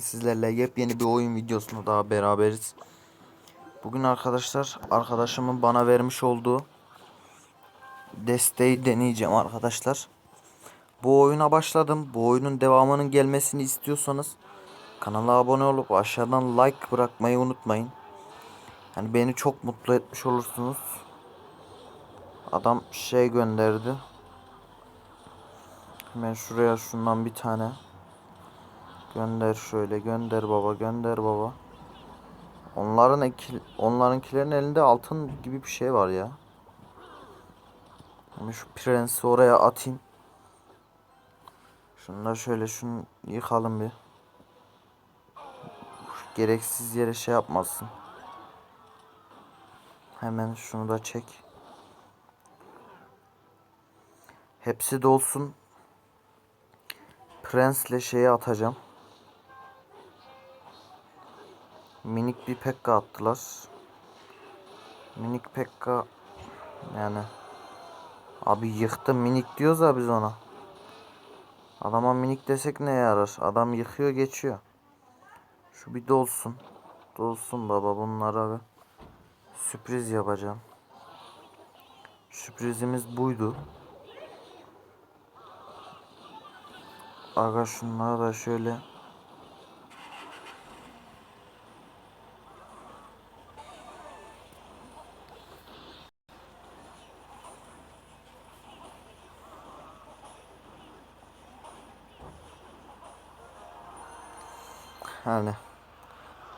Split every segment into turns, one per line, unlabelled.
Sizlerle yepyeni bir oyun videosunda daha beraberiz. Bugün arkadaşlar arkadaşımın bana vermiş olduğu desteği deneyeceğim arkadaşlar. Bu oyuna başladım. Bu oyunun devamının gelmesini istiyorsanız kanala abone olup aşağıdan like bırakmayı unutmayın. Yani beni çok mutlu etmiş olursunuz. Adam şey gönderdi. Hemen şuraya şundan bir tane. Gönder şöyle gönder baba gönder baba. Onların ekil, onlarınkilerin elinde altın gibi bir şey var ya. Ama şu prensi oraya atayım. Da şöyle şunu yıkalım bir. Gereksiz yere şey yapmasın. Hemen şunu da çek. Hepsi dolsun. Prensle şeyi atacağım. Minik bir pekka attılar. Minik pekka yani abi yıktı minik diyoruz ya biz ona. Adama minik desek ne yarar? Adam yıkıyor geçiyor. Şu bir dolsun. Dolsun baba bunlara bir sürpriz yapacağım. Sürprizimiz buydu. Aga şunları da şöyle Yani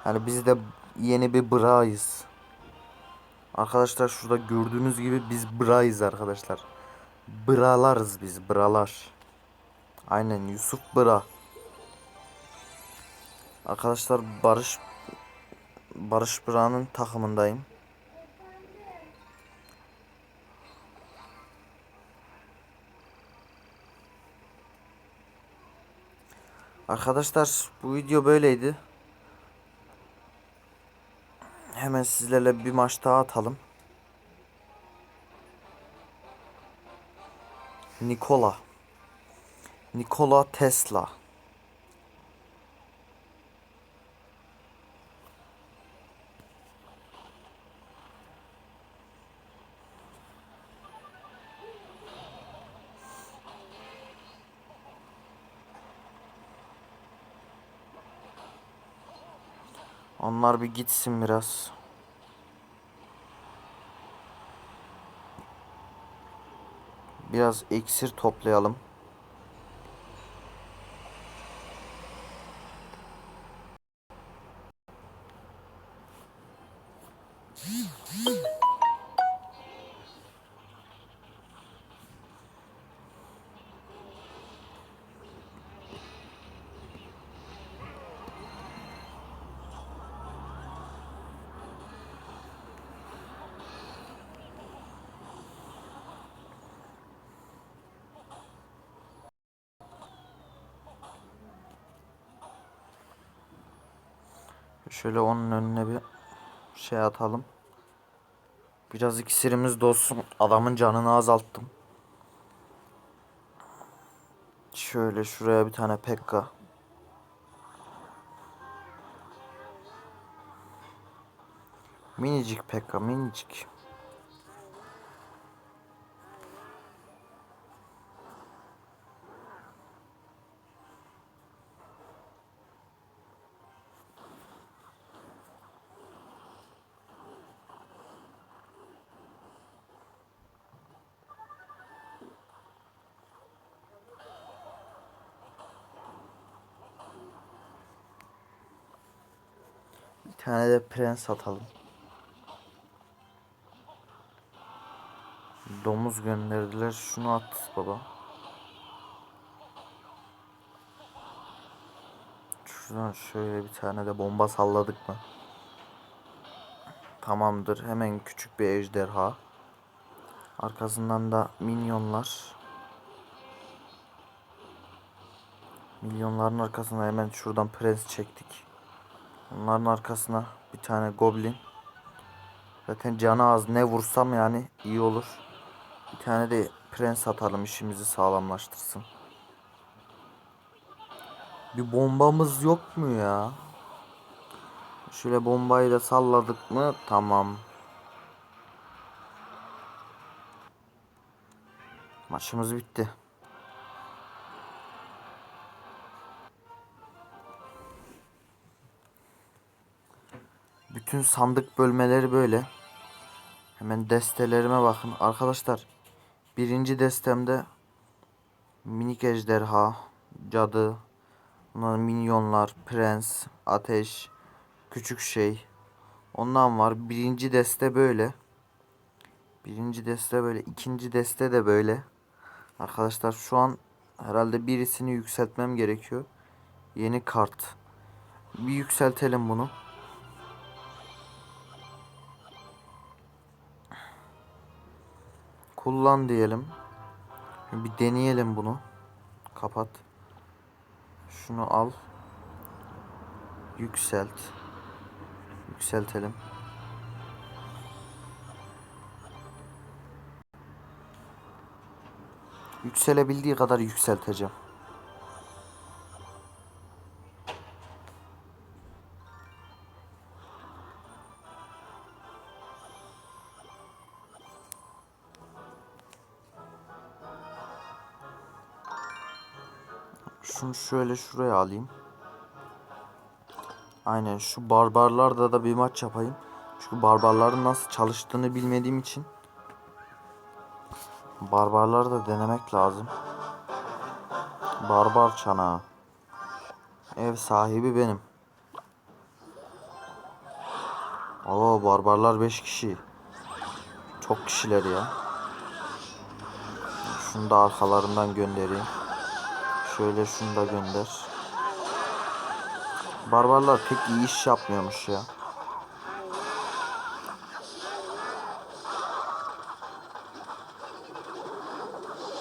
yani biz de yeni bir brayız. Arkadaşlar şurada gördüğünüz gibi biz brayız arkadaşlar. Bralarız biz bralar. Aynen Yusuf Bra. Arkadaşlar Barış Barış Bra'nın takımındayım. Arkadaşlar bu video böyleydi. Hemen sizlerle bir maç daha atalım. Nikola. Nikola Tesla. Onlar bir gitsin biraz. Biraz iksir toplayalım. Şöyle onun önüne bir şey atalım. Biraz iksirimiz dolsun. Adamın canını azalttım. Şöyle şuraya bir tane pekka. Minicik pekka minicik. Tane de prens atalım. Domuz gönderdiler. Şunu at baba. Şuradan şöyle bir tane de bomba salladık mı? Tamamdır. Hemen küçük bir ejderha. Arkasından da minyonlar. Milyonların arkasına hemen şuradan prens çektik. Onların arkasına bir tane goblin. Zaten canı az ne vursam yani iyi olur. Bir tane de prens atalım işimizi sağlamlaştırsın. Bir bombamız yok mu ya? Şöyle bombayı da salladık mı? Tamam. Maçımız bitti. Bütün sandık bölmeleri böyle. Hemen destelerime bakın. Arkadaşlar birinci destemde minik ejderha, cadı, minyonlar, prens, ateş, küçük şey. Ondan var. Birinci deste böyle. Birinci deste böyle. ikinci deste de böyle. Arkadaşlar şu an herhalde birisini yükseltmem gerekiyor. Yeni kart. Bir yükseltelim bunu. Kullan diyelim. Bir deneyelim bunu. Kapat. Şunu al. Yükselt. Yükseltelim. Yükselebildiği kadar yükselteceğim. Şunu şöyle şuraya alayım. Aynen şu barbarlarda da bir maç yapayım. Çünkü barbarların nasıl çalıştığını bilmediğim için barbarları da denemek lazım. Barbar çanağı. Ev sahibi benim. Oo barbarlar 5 kişi. Çok kişiler ya. Şunu da arkalarından göndereyim. Şöyle şunu da gönder. Barbarlar pek iyi iş yapmıyormuş ya.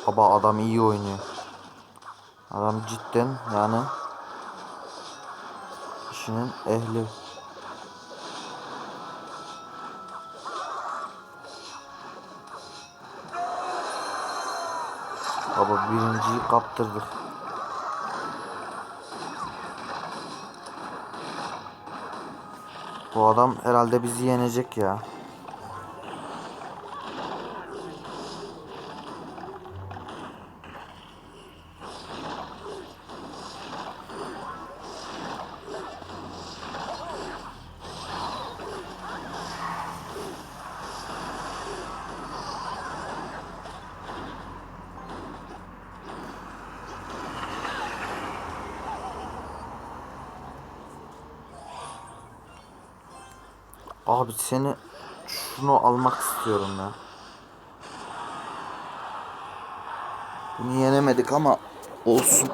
Baba adam iyi oynuyor. Adam cidden yani işinin ehli. Baba birinciyi kaptırdık. Bu adam herhalde bizi yenecek ya. Abi seni şunu almak istiyorum ya. Bunu yenemedik ama olsun.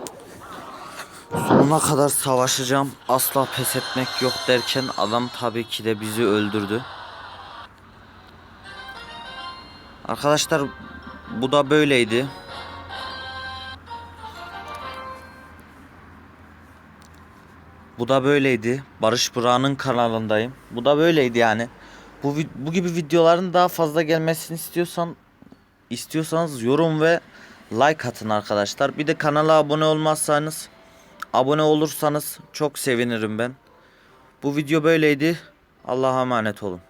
Sonuna kadar savaşacağım. Asla pes etmek yok derken adam tabii ki de bizi öldürdü. Arkadaşlar bu da böyleydi. Bu da böyleydi. Barış Burak'ın kanalındayım. Bu da böyleydi yani. Bu bu gibi videoların daha fazla gelmesini istiyorsan istiyorsanız yorum ve like atın arkadaşlar. Bir de kanala abone olmazsanız abone olursanız çok sevinirim ben. Bu video böyleydi. Allah'a emanet olun.